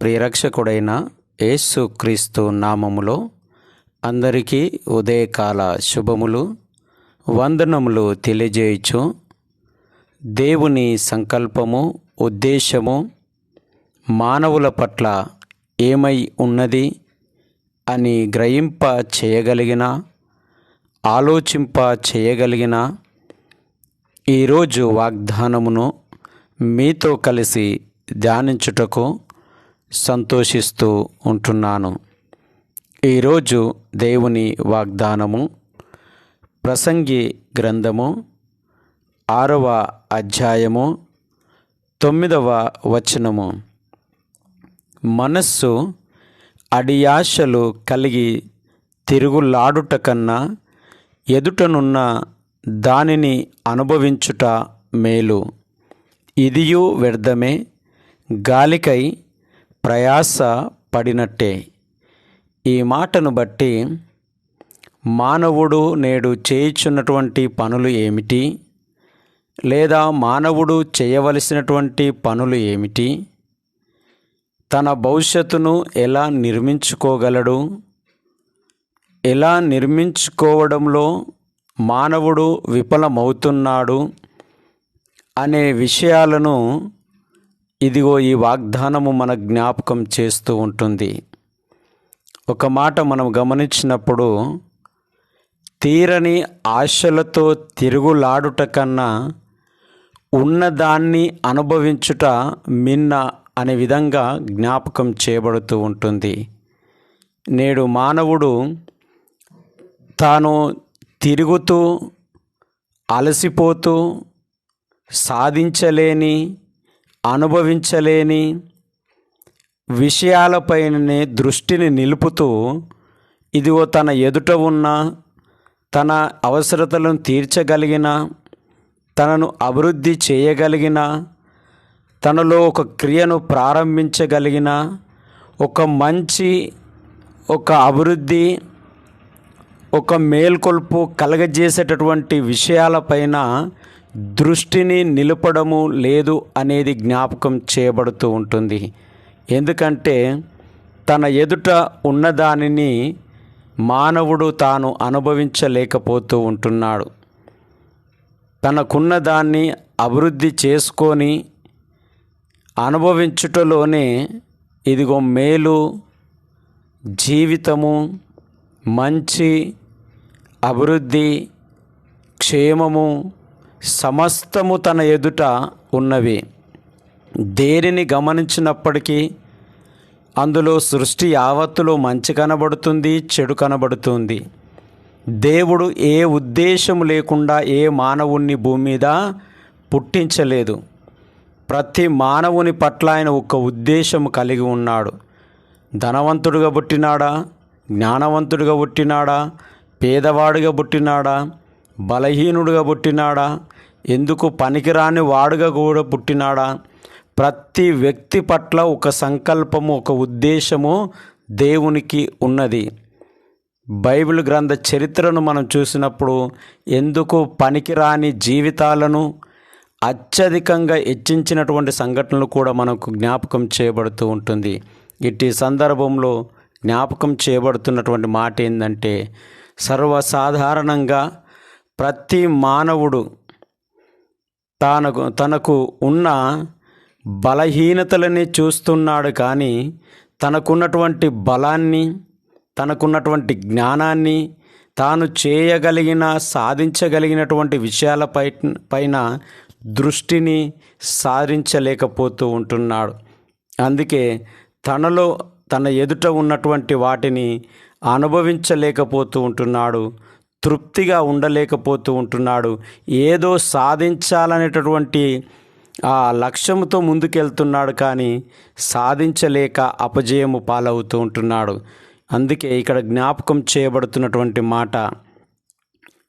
ప్రియరక్షకుడైన యేసుక్రీస్తు నామములో అందరికీ ఉదయకాల శుభములు వందనములు తెలియజేయచ్చు దేవుని సంకల్పము ఉద్దేశము మానవుల పట్ల ఏమై ఉన్నది అని గ్రహింప చేయగలిగిన ఆలోచింప చేయగలిగిన ఈరోజు వాగ్దానమును మీతో కలిసి ధ్యానించుటకు సంతోషిస్తూ ఉంటున్నాను. ఈరోజు దేవుని వాగ్దానము ప్రసంగి గ్రంథము ఆరవ అధ్యాయము తొమ్మిదవ వచనము. మనస్సు అడియాశలు కలిగి తిరుగులాడుట కన్నా ఎదుటనున్న దానిని అనుభవించుట మేలు. ఇదియు వ్యర్థమే గాలికై ప్రయాస పడినట్టే ఈ మాటను బట్టి మానవుడు నేడు చేయుచున్నటువంటి పనులు ఏమిటి? లేదా మానవుడు చేయవలసినటువంటి పనులు ఏమిటి? తన భవిష్యత్తును ఎలా నిర్మించుకోగలడు? ఎలా నిర్మించుకోవడంలో మానవుడు విఫలమవుతున్నాడు? అనే విషయాలను ఇదిగో ఈ వాగ్దానము మన జ్ఞాపకం చేస్తూ ఉంటుంది. ఒక మాట మనం గమనించినప్పుడు తీరని ఆశలతో తిరుగులాడుట కన్నా ఉన్నదాన్ని అనుభవించుట మిన్న అనే విధంగా జ్ఞాపకం చేయబడుతూ ఉంటుంది. నేడు మానవుడు తాను తిరుగుతూ అలసిపోతూ సాధించలేని అనుభవించలేని విషయాలపైనే దృష్టిని నిలుపుతూ ఇదిగో తన ఎదుట ఉన్న తన అవసరతలను తీర్చగలిగిన తనను అభివృద్ధి చేయగలిగిన తనలో ఒక క్రియను ప్రారంభించగలిగిన ఒక మంచి ఒక అభివృద్ధి ఒక మేల్కొల్పు కలగజేసేటటువంటి విషయాలపైన దృష్టిని నిలపడము లేదు అనేది జ్ఞాపకం చేయబడుతూ ఉంటుంది. ఎందుకంటే తన ఎదుట ఉన్నదానిని మానవుడు తాను అనుభవించలేకపోతూ ఉంటున్నాడు. తనకున్న దాన్ని అభివృద్ధి చేసుకొని అనుభవించుటలోనే ఇదిగో మేలు జీవితము మంచి అభివృద్ధి క్షేమము సమస్తము తన ఎదుట ఉన్నవి. దేనిని గమనించినప్పటికీ అందులో సృష్టి యావత్తులో మంచి కనబడుతుంది చెడు కనబడుతుంది. దేవుడు ఏ ఉద్దేశం లేకుండా ఏ మానవుణ్ణి భూమి మీద పుట్టించలేదు. ప్రతి మానవుని పట్ల ఆయన ఒక ఉద్దేశం కలిగి ఉన్నాడు. ధనవంతుడిగా పుట్టినాడా? జ్ఞానవంతుడిగా పుట్టినాడా? పేదవాడిగా పుట్టినాడా? బలహీనుడుగా పుట్టినాడా? ఎందుకు పనికిరాని వాడుగా కూడా పుట్టినాడా? ప్రతి వ్యక్తి పట్ల ఒక సంకల్పము ఒక ఉద్దేశము దేవునికి ఉన్నది. బైబిల్ గ్రంథ చరిత్రను మనం చూసినప్పుడు ఎందుకు పనికిరాని జీవితాలను అత్యధికంగా హెచ్చించినటువంటి సంఘటనలు కూడా మనకు జ్ఞాపకం చేయబడుతూ ఉంటుంది. ఇట్టి సందర్భంలో జ్ఞాపకం చేయబడుతున్నటువంటి మాట ఏంటంటే సర్వసాధారణంగా ప్రతి మానవుడు తనకు తనకు ఉన్న బలహీనతలని చూస్తున్నాడు కానీ తనకున్నటువంటి బలాన్ని తనకున్నటువంటి జ్ఞానాన్ని తాను చేయగలిగిన సాధించగలిగినటువంటి విషయాలపై పైన దృష్టిని సాధించలేకపోతూ ఉంటున్నాడు. అందుకే తనలో తన ఎదుట ఉన్నటువంటి వాటిని అనుభవించలేకపోతూ ఉంటున్నాడు తృప్తిగా ఉండలేకపోతూ ఉంటున్నాడు. ఏదో సాధించాలనేటటువంటి ఆ లక్ష్యంతో ముందుకెళ్తున్నాడు కానీ సాధించలేక అపజయము పాలవుతూ ఉంటున్నాడు. అందుకే ఇక్కడ జ్ఞాపకం చేయబడుతున్నటువంటి మాట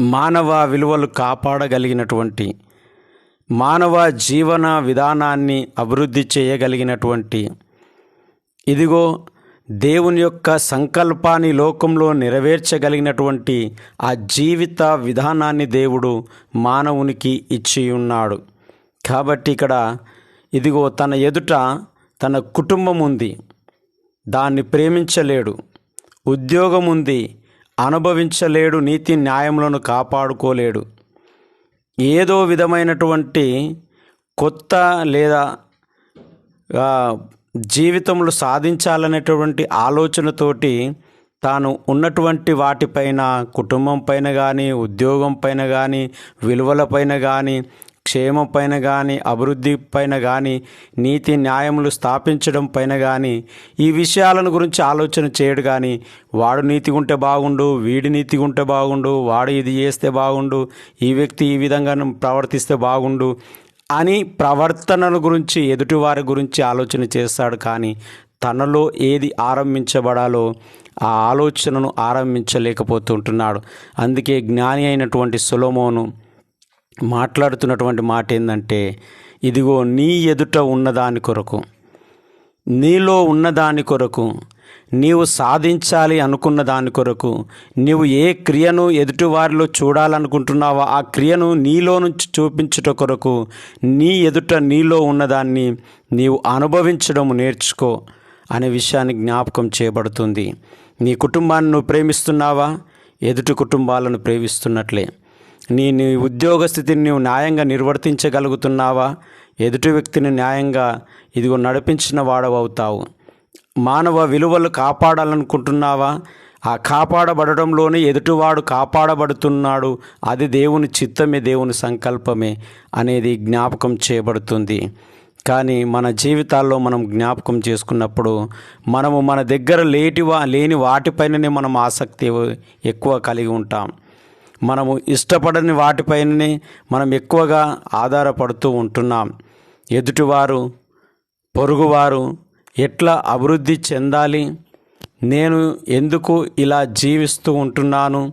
మానవ విలువలు కాపాడగలిగినటువంటి మానవ జీవన విధానాన్ని అభివృద్ధి చేయగలిగినటువంటి. ఇదిగో దేవుని యొక్క సంకల్పాన్ని లోకంలో నెరవేర్చగలిగినటువంటి ఆ జీవిత విధానాన్ని దేవుడు మానవునికి ఇచ్చి ఉన్నాడు. కాబట్టి ఇక్కడ ఇదిగో తన ఎదుట తన కుటుంబం ఉంది. దాన్ని ప్రేమించలేడు. ఉద్యోగం ఉంది. అనుభవించలేడు. నీతి న్యాయములను కాపాడుకోలేడు. ఏదో విధమైనటువంటి కొత్త లేదా జీవితంలో సాధించాలనేటువంటి ఆలోచనతోటి తాను ఉన్నటువంటి వాటిపైన కుటుంబం పైన కానీ ఉద్యోగం పైన కానీ విలువల పైన కానీ క్షేమం పైన కానీ అభివృద్ధి పైన కానీ నీతి న్యాయములు స్థాపించడం పైన కానీ ఈ విషయాలను గురించి ఆలోచన చేయడు కానీ వాడు నీతిగా ఉంటే బాగుండు వీడి నీతిగా ఉంటే బాగుండు వాడు ఇది చేస్తే బాగుండు ఈ వ్యక్తి ఈ విధంగా ప్రవర్తిస్తే బాగుండు అని ప్రవర్తనల గురించి ఎదుటివారి గురించి ఆలోచన చేస్తాడు. కానీ తనలో ఏది ఆరంభించబడాలో ఆ ఆలోచనను ఆరంభించలేకపోతుంటున్నాడు అందుకే జ్ఞాని అయినటువంటి సులోమోను మాట్లాడుతున్నటువంటి మాట ఏంటంటే ఇదిగో నీ ఎదుట ఉన్నదాని కొరకు నీలో ఉన్నదాని కొరకు నీవు సాధించాలి అనుకున్న దాని కొరకు నీవు ఏ క్రియను ఎదుటివారిలో చూడాలనుకుంటున్నావో ఆ క్రియను నీలో నుంచి చూపించుట కొరకు నీ ఎదుట నీలో ఉన్నదాన్ని నీవు అనుభవించడం నేర్చుకో అనే విషయాన్ని జ్ఞాపకం చేయబడుతుంది. నీ కుటుంబాన్ని నువ్వు ప్రేమిస్తున్నావా? ఎదుటి కుటుంబాలను ప్రేమిస్తున్నట్లే. నీ నీ ఉద్యోగ స్థితిని నువ్వు న్యాయంగా నిర్వర్తించగలుగుతున్నావా? ఎదుటి వ్యక్తిని న్యాయంగా ఇదిగో నడిపించిన వాడవవుతావు మానవ విలువలు కాపాడాలనుకుంటున్నావా? ఆ కాపాడబడడంలోనే ఎదుటివాడు కాపాడబడుతున్నాడు. అది దేవుని చిత్తమే దేవుని సంకల్పమే అనేది జ్ఞాపకం చేయబడుతుంది. కానీ మన జీవితాల్లో మనం జ్ఞాపకం చేసుకున్నప్పుడు మనము మన దగ్గర లేటివా లేని వాటిపైననే మనం ఆసక్తి ఎక్కువ కలిగి ఉంటాం. మనము ఇష్టపడని వాటిపైననే మనం ఎక్కువగా ఆధారపడుతూ ఉంటున్నాం. ఎదుటివారు పొరుగువారు ఎట్లా అభివృద్ధి చెందాలి? నేను ఎందుకు ఇలా జీవిస్తూ ఉంటున్నాను?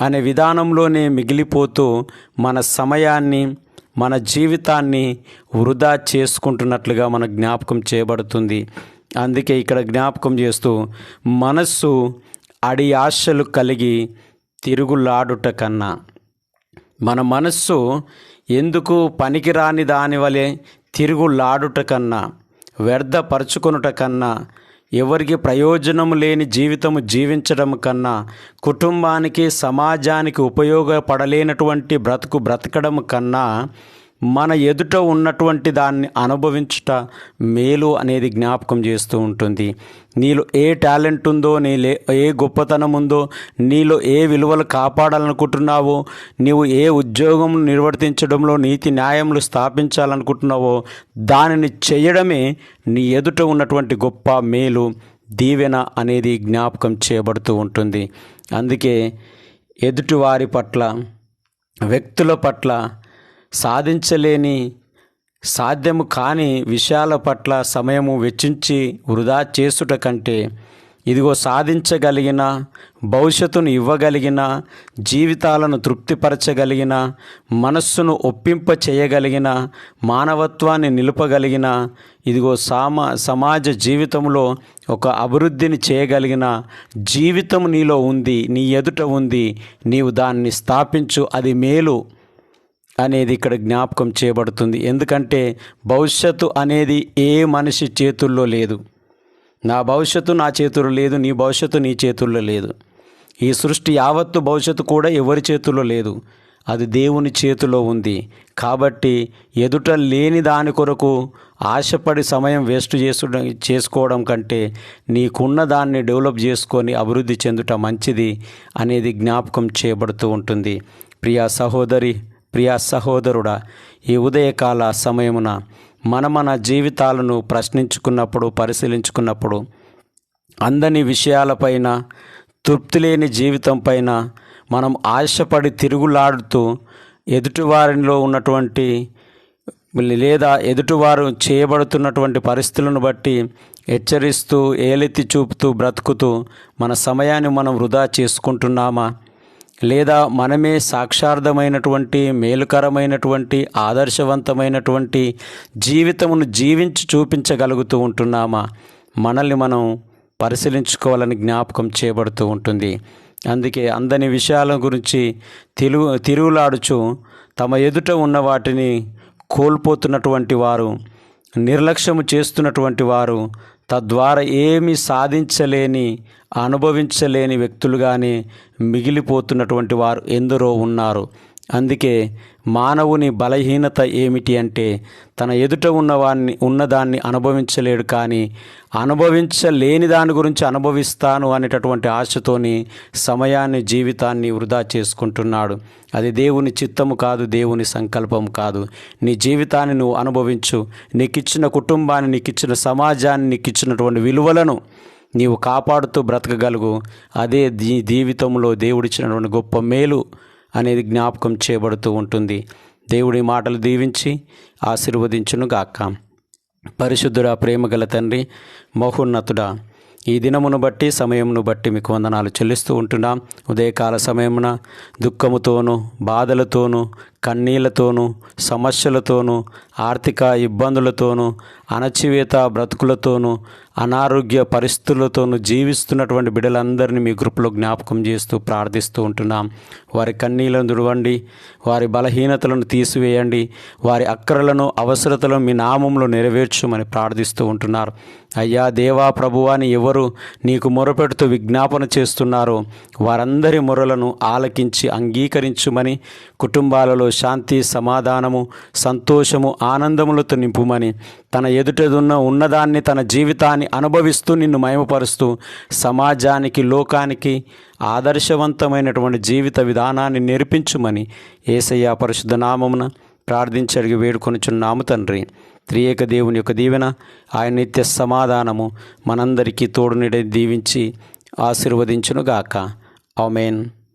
అనే విధానంలోనే మిగిలిపోతూ మన సమయాన్ని మన జీవితాన్ని వృధా చేసుకుంటున్నట్లుగా మన జ్ఞాపకం చేయబడుతుంది. అందుకే ఇక్కడ జ్ఞాపకం చేస్తూ మనస్సు అడి ఆశలు కలిగి తిరుగులాడుట కన్నా మన మనస్సు ఎందుకు పనికిరాని దానివలే తిరుగులాడుట కన్నా వ్యర్థపరచుకొనుట కన్నా ఎవరికి ప్రయోజనం లేని జీవితము జీవించడం కన్నా కుటుంబానికి సమాజానికి ఉపయోగపడలేనటువంటి బ్రతుకు బ్రతకడం కన్నా మన ఎదుట ఉన్నటువంటి దాన్ని అనుభవించుట మేలు అనేది జ్ఞాపకం చేస్తూ ఉంటుంది. నీలో ఏ టాలెంట్ ఉందో నీ ఏ గొప్పతనం ఉందో నీలో ఏ విలువలు కాపాడాలనుకుంటున్నావో నీవు ఏ ఉద్యోగం నిర్వర్తించడంలో నీతి న్యాయములు స్థాపించాలనుకుంటున్నావో దానిని చేయడమే నీ ఎదుట ఉన్నటువంటి గొప్ప మేలు దీవెన అనేది జ్ఞాపకం చేయబడుతూ ఉంటుంది. అందుకే ఎదుటివారి పట్ల వ్యక్తుల పట్ల సాధించలేని సాధ్యము కాని విషయాల పట్ల సమయము వెచ్చించి వృధా చేసుట కంటే ఇదిగో సాధించగలిగిన భవిష్యత్తును ఇవ్వగలిగిన జీవితాలను తృప్తిపరచగలిగిన మనస్సును ఒప్పింప చేయగలిగిన మానవత్వాన్ని నిలుపగలిగిన ఇదిగో సామా సమాజ జీవితంలో ఒక అభివృద్ధిని చేయగలిగిన జీవితం నీలో ఉంది నీ ఎదుట ఉంది నీవు దాన్ని స్థాపించు అది మేలు. అనేది ఇక్కడ జ్ఞాపకం చేయబడుతుంది. ఎందుకంటే భవిష్యత్తు అనేది ఏ మనిషి చేతుల్లో లేదు. నా భవిష్యత్తు నా చేతుల్లో లేదు నీ భవిష్యత్తు నీ చేతుల్లో లేదు. ఈ సృష్టి యావత్తు భవిష్యత్తు కూడా ఎవరి చేతుల్లో లేదు? అది దేవుని చేతిలో ఉంది. కాబట్టి ఎదుట లేని దాని కొరకు ఆశపడి సమయం వేస్ట్ చేసు చేసుకోవడం కంటే నీకున్న దాన్ని డెవలప్ చేసుకొని అభివృద్ధి చెందుట మంచిది అనేది జ్ఞాపకం చేయబడుతూ ఉంటుంది. ప్రియా సహోదరి ప్రియా సహోదరుడా ఈ ఉదయకాల సమయమున మన మన జీవితాలను ప్రశ్నించుకున్నప్పుడు పరిశీలించుకున్నప్పుడు అందని విషయాలపైన తృప్తి లేని జీవితం పైన మనం ఆశపడి తిరుగులాడుతూ ఎదుటివారిలో ఉన్నటువంటి లేదా ఎదుటివారు చేయబడుతున్నటువంటి పరిస్థితులను బట్టి హెచ్చరిస్తూ ఏలెత్తి చూపుతూ బ్రతుకుతూ మన సమయాన్ని మనం వృధా చేసుకుంటున్నామా? లేదా మనమే సాక్షార్థమైనటువంటి మేలుకరమైనటువంటి ఆదర్శవంతమైనటువంటి జీవితమును జీవించి చూపించగలుగుతూ ఉంటున్నామా? మనల్ని మనం పరిశీలించుకోవాలని జ్ఞాపకం చేయబడుతూ ఉంటుంది. అందుకే అందని విషయాల గురించి తిరుగు తిరుగులాడుచు తమ ఎదుట ఉన్న వాటిని కోల్పోతున్నటువంటి వారు నిర్లక్ష్యము చేస్తున్నటువంటి వారు తద్వారా ఏమి సాధించలేని అనుభవించలేని వ్యక్తులుగానే మిగిలిపోతున్నటువంటి వారు ఎందరో ఉన్నారు. అందుకే మానవుని బలహీనత ఏమిటి అంటే తన ఎదుట ఉన్నవాన్ని ఉన్నదాన్ని అనుభవించలేడు కానీ అనుభవించలేని దాని గురించి అనుభవిస్తాను అనేటటువంటి ఆశతోని సమయాన్ని జీవితాన్ని వృధా చేసుకుంటున్నాడు. అది దేవుని చిత్తము కాదు దేవుని సంకల్పం కాదు. నీ జీవితాన్ని నువ్వు అనుభవించు. నీకిచ్చిన కుటుంబాన్ని నీకిచ్చిన సమాజాన్ని నీకిచ్చినటువంటి విలువలను నీవు కాపాడుతూ బ్రతకగలుగు. అదే దీ జీవితంలో దేవుడిచ్చినటువంటి గొప్ప మేలు. అనేది జ్ఞాపకం చేయబడుతూ ఉంటుంది. దేవుడి మాటలు దీవించి ఆశీర్వదించునుగాక. పరిశుద్ధుడా ప్రేమగల తండ్రి మహోన్నతుడా ఈ దినమును బట్టి సమయమును బట్టి మీకు వందనాలు చెల్లిస్తూ ఉంటున్నాం. ఉదయకాల సమయమున దుఃఖముతోనూ బాధలతోనూ కన్నీళ్ళతోనూ సమస్యలతోనూ ఆర్థిక ఇబ్బందులతోనూ అణచివేత బ్రతుకులతోనూ అనారోగ్య పరిస్థితులతోనూ జీవిస్తున్నటువంటి బిడ్డలందరినీ మీ గ్రూప్లో జ్ఞాపకం చేస్తూ ప్రార్థిస్తూ ఉంటున్నాం. వారి కన్నీళ్ళను దుడవండి వారి బలహీనతలను తీసివేయండి వారి అక్కరలను అవసరతలను మీ నామంలో నెరవేర్చమని ప్రార్థిస్తూ ఉంటున్నారు. అయ్యా దేవా ప్రభువాని ఎవరు నీకు మొరపెడుతూ విజ్ఞాపన చేస్తున్నారో వారందరి మొరలను ఆలకించి అంగీకరించుమని కుటుంబాలలో శాంతి సమాధానము సంతోషము ఆనందములతో నింపుమని తన ఎదుటదున్న ఉన్నదాన్ని తన జీవితాన్ని అనుభవిస్తూ నిన్ను మయమపరుస్తూ సమాజానికి లోకానికి ఆదర్శవంతమైనటువంటి జీవిత విధానాన్ని నేర్పించుమని ఏసయ్య పరిశుద్ధ నామమున ప్రార్థించి అడిగి వేడుకొనుచున్నాము తండ్రి. త్రియేక దేవుని యొక్క దీవెన ఆయన నిత్య సమాధానము మనందరికీ తోడునిడే దీవించి ఆశీర్వదించునుగాక. ఆమెన్.